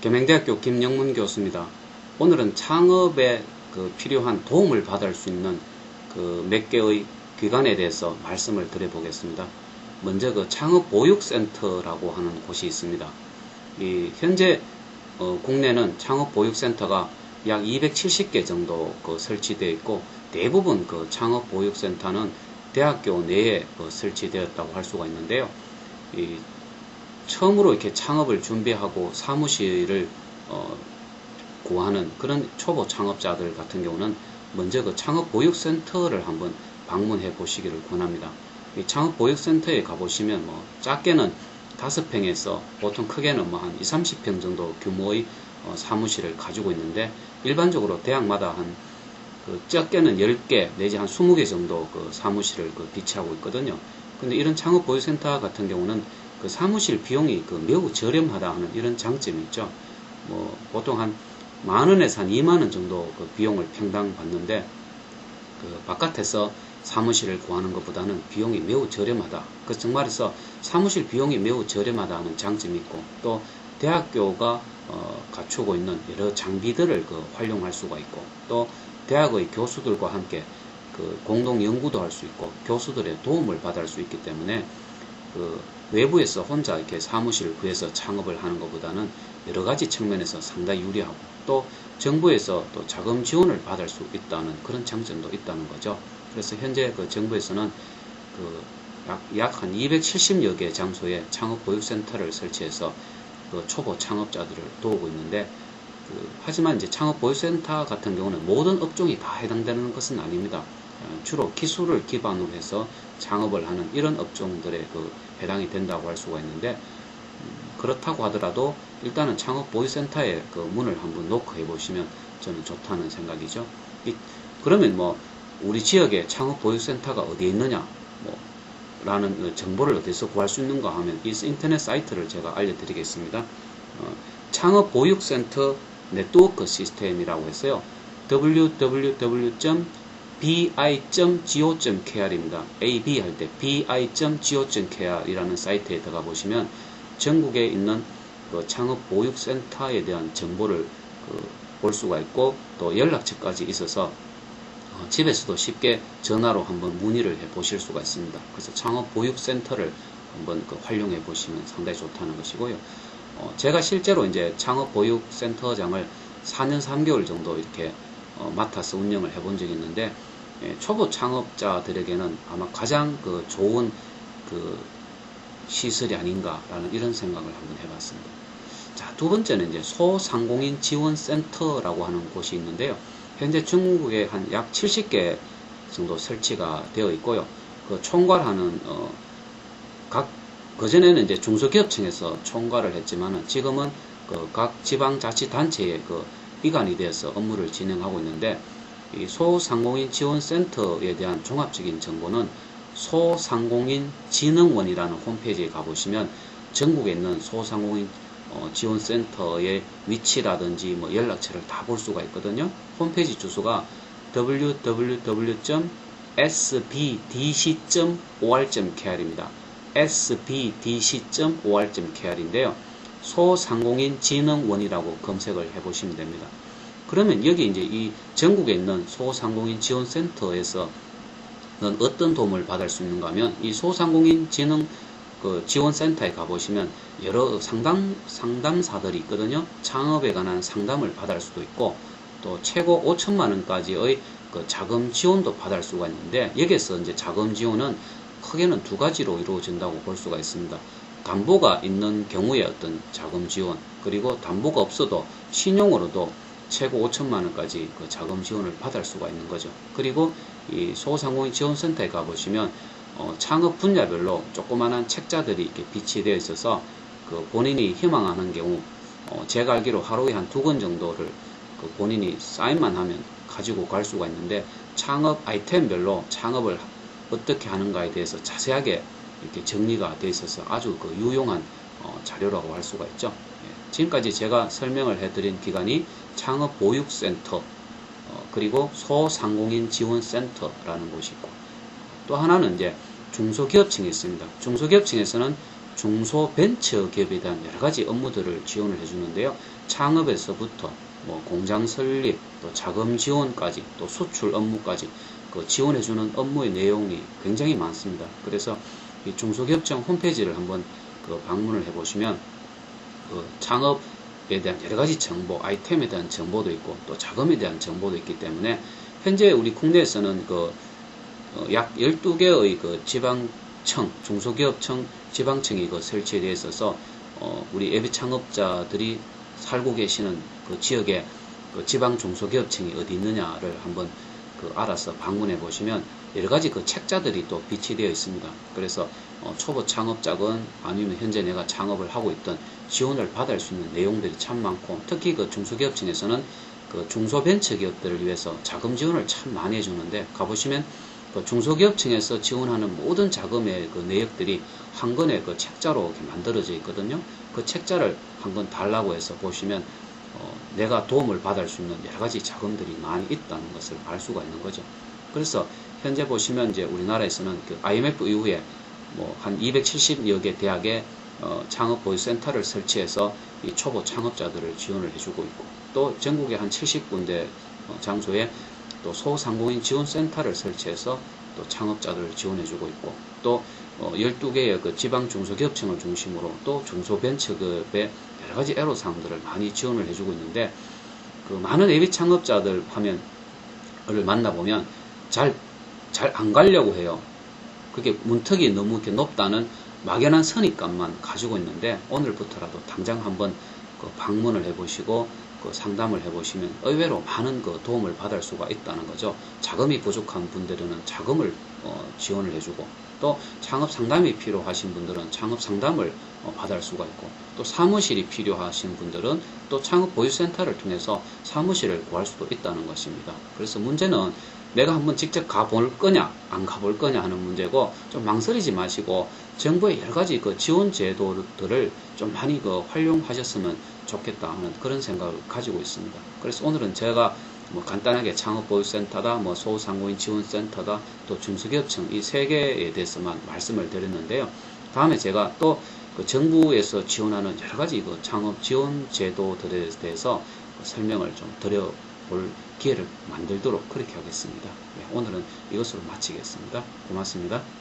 겸행대학교 김영문 교수입니다. 오늘은 창업에 그 필요한 도움을 받을 수 있는 그 몇 개의 기관에 대해서 말씀을 드려보겠습니다. 먼저 그 창업 보육센터라고 하는 곳이 있습니다. 이 현재 어, 국내는 창업 보육센터가 약 270개 정도 그 설치되어 있고 대부분 그 창업 보육센터는 대학교 내에 그 설치되었다고 할 수가 있는데요. 이 처음으로 이렇게 창업을 준비하고 사무실을 어, 구하는 그런 초보 창업자들 같은 경우는 먼저 그 창업 보육센터를 한번 방문해 보시기를 권합니다. 이 창업 보육센터에 가보시면 뭐 작게는 5평에서 보통 크게는 뭐 한 2, 30평 정도 규모의 어, 사무실을 가지고 있는데 일반적으로 대학마다 한그 적게는 10개 내지 한 20개 정도 그 사무실을 그 비치하고 있거든요. 근데 이런 창업 보육센터 같은 경우는 그 사무실 비용이 그 매우 저렴하다 하는 이런 장점이 있죠. 뭐 보통 한 만 원에서 한 2만 원 정도 그 비용을 평당 받는데 그 바깥에서 사무실을 구하는 것보다는 비용이 매우 저렴하다. 그 정말에서 사무실 비용이 매우 저렴하다는 장점이 있고 또 대학교가 어, 갖추고 있는 여러 장비들을 그 활용할 수가 있고 또 대학의 교수들과 함께 그 공동 연구도 할 수 있고 교수들의 도움을 받을 수 있기 때문에 그 외부에서 혼자 이렇게 사무실을 구해서 창업을 하는 것보다는 여러 가지 측면에서 상당히 유리하고 또 정부에서 또 자금 지원을 받을 수 있다는 그런 장점도 있다는 거죠. 그래서 현재 그 정부에서는 그 약 한 270여 개 장소에 창업 보육센터를 설치해서 그 초보 창업자들을 도우고 있는데 그 하지만 이제 창업 보육센터 같은 경우는 모든 업종이 다 해당되는 것은 아닙니다. 어, 주로 기술을 기반으로 해서 창업을 하는 이런 업종들에 그 해당이 된다고 할 수가 있는데 음, 그렇다고 하더라도 일단은 창업보육센터에 그 문을 한번 노크해 보시면 저는 좋다는 생각이죠. 이, 그러면 뭐 우리 지역에 창업 보육센터가 어디에 있느냐 뭐 라는 그 정보를 어디서 구할 수 있는가 하면 이 인터넷 사이트를 제가 알려드리겠습니다. 어, 창업 보육센터 네트워크 시스템이라고 했어요. www.bi.go.kr입니다. ab 할 때 bi.go.kr이라는 사이트에 들어가 보시면 전국에 있는 그 창업 보육센터에 대한 정보를 그 볼 수가 있고 또 연락처까지 있어서 어, 집에서도 쉽게 전화로 한번 문의를 해 보실 수가 있습니다. 그래서 창업 보육센터를 한번 그 활용해 보시면 상당히 좋다는 것이고요. 어, 제가 실제로 이제 창업 보육센터장을 4년 3개월 정도 이렇게 어, 맡아서 운영을 해본 적이 있는데 예, 초보 창업자들에게는 아마 가장 그 좋은 그 시설이 아닌가라는 이런 생각을 한번 해봤습니다. 자, 두 번째는 이제 소상공인 지원센터라고 하는 곳이 있는데요. 현재 중국에 한 약 70개 정도 설치가 되어 있고요. 그 총괄하는 어, 각 그전에는 이제 중소기업청에서 총괄을 했지만은 지금은 그 각 지방자치단체의 그 이관이 되어서 업무를 진행하고 있는데 이 소상공인 지원센터에 대한 종합적인 정보는 소상공인 진흥원이라는 홈페이지에 가보시면 전국에 있는 소상공인 어, 지원센터의 위치라든지 뭐 연락처를 다 볼 수가 있거든요. 홈페이지 주소가 www.sbdc.or.kr입니다. sbdc.or.kr인데요. 소상공인 진흥원이라고 검색을 해보시면 됩니다. 그러면 여기 이제 이 전국에 있는 소상공인 지원센터에서는 어떤 도움을 받을 수 있는가 하면 이 소상공인 진흥 그 지원센터에 가보시면 여러 상담, 상담사들이 있거든요. 창업에 관한 상담을 받을 수도 있고 또 최고 5천만 원까지의 그 자금 지원도 받을 수가 있는데 여기에서 이제 자금 지원은 크게는 두 가지로 이루어진다고 볼 수가 있습니다. 담보가 있는 경우에 어떤 자금 지원 그리고 담보가 없어도 신용으로도 최고 5천만 원까지 그 자금 지원을 받을 수가 있는 거죠. 그리고 이 소상공인 지원센터에 가보시면 어, 창업 분야별로 조그마한 책자들이 이렇게 비치되어 있어서 그 본인이 희망하는 경우 어, 제가 알기로 하루에 한 두 권 정도를 그 본인이 사인만 하면 가지고 갈 수가 있는데 창업 아이템별로 창업을 어떻게 하는가에 대해서 자세하게 이렇게 정리가 되어 있어서 아주 그 유용한 어, 자료라고 할 수가 있죠. 예, 지금까지 제가 설명을 해드린 기관이 창업보육센터 어, 그리고 소상공인 지원센터라는 곳이 있고 또 하나는 이제 중소기업층이 있습니다. 중소기업층에서는 중소벤처기업에 대한 여러 가지 업무들을 지원을 해주는데요. 창업에서부터 뭐 공장 설립, 또 자금 지원까지, 또 수출 업무까지 그 지원해주는 업무의 내용이 굉장히 많습니다. 그래서 이 중소기업청 홈페이지를 한번 그 방문을 해보시면 그 창업에 대한 여러 가지 정보, 아이템에 대한 정보도 있고 또 자금에 대한 정보도 있기 때문에 현재 우리 국내에서는 그 어, 약 12개의 그 지방청, 중소기업청, 지방청이 그 설치되어 있어서 어, 우리 예비 창업자들이 살고 계시는 그 지역에 그 지방 중소기업청이 어디 있느냐를 한번 그 알아서 방문해 보시면 여러 가지 그 책자들이 또 비치되어 있습니다. 그래서 어, 초보 창업자건 아니면 현재 내가 창업을 하고 있던 지원을 받을 수 있는 내용들이 참 많고 특히 그 중소기업청에서는 그 중소벤처기업들을 위해서 자금 지원을 참 많이 해주는데 가보시면 그 중소기업청에서 지원하는 모든 자금의 그 내역들이 한 권의 그 책자로 이렇게 만들어져 있거든요. 그 책자를 한 권 달라고 해서 보시면 어, 내가 도움을 받을 수 있는 여러 가지 자금들이 많이 있다는 것을 알 수가 있는 거죠. 그래서 현재 보시면 이제 우리나라에서는 그 IMF 이후에 뭐 한 270여 개 대학에 어, 창업 보유 센터를 설치해서 이 초보 창업자들을 지원을 해주고 있고 또 전국에 한 70군데 어, 장소에 또 소상공인 지원 센터를 설치해서 또 창업자들을 지원해주고 있고 또 어, 12개의 그 지방 중소기업청을 중심으로 또 중소벤처급의 여러 가지 애로사항들을 많이 지원을 해주고 있는데 그 많은 예비 창업자들 화면을 만나보면 잘 잘 안 가려고 해요. 그게 문턱이 너무 이렇게 높다는 막연한 선입감만 가지고 있는데 오늘부터라도 당장 한번 그 방문을 해보시고 그 상담을 해보시면 의외로 많은 그 도움을 받을 수가 있다는 거죠. 자금이 부족한 분들은 자금을 어, 지원을 해주고 또 창업 상담이 필요하신 분들은 창업 상담을 어, 받을 수가 있고 또 사무실이 필요하신 분들은 또 창업 보유센터를 통해서 사무실을 구할 수도 있다는 것입니다. 그래서 문제는 내가 한번 직접 가볼 거냐 안 가볼 거냐 하는 문제고 좀 망설이지 마시고 정부의 여러 가지 그 지원 제도들을 좀 많이 그 활용하셨으면 좋겠다 하는 그런 생각을 가지고 있습니다. 그래서 오늘은 제가 뭐 간단하게 창업보유센터다, 뭐 소상공인 지원센터다, 또 중소기업청 이 세 개에 대해서만 말씀을 드렸는데요. 다음에 제가 또 그 정부에서 지원하는 여러 가지 그 창업 지원 제도들에 대해서 설명을 좀 드려 볼 기회를 만들도록 그렇게 하겠습니다. 네, 오늘은 이것으로 마치겠습니다. 고맙습니다.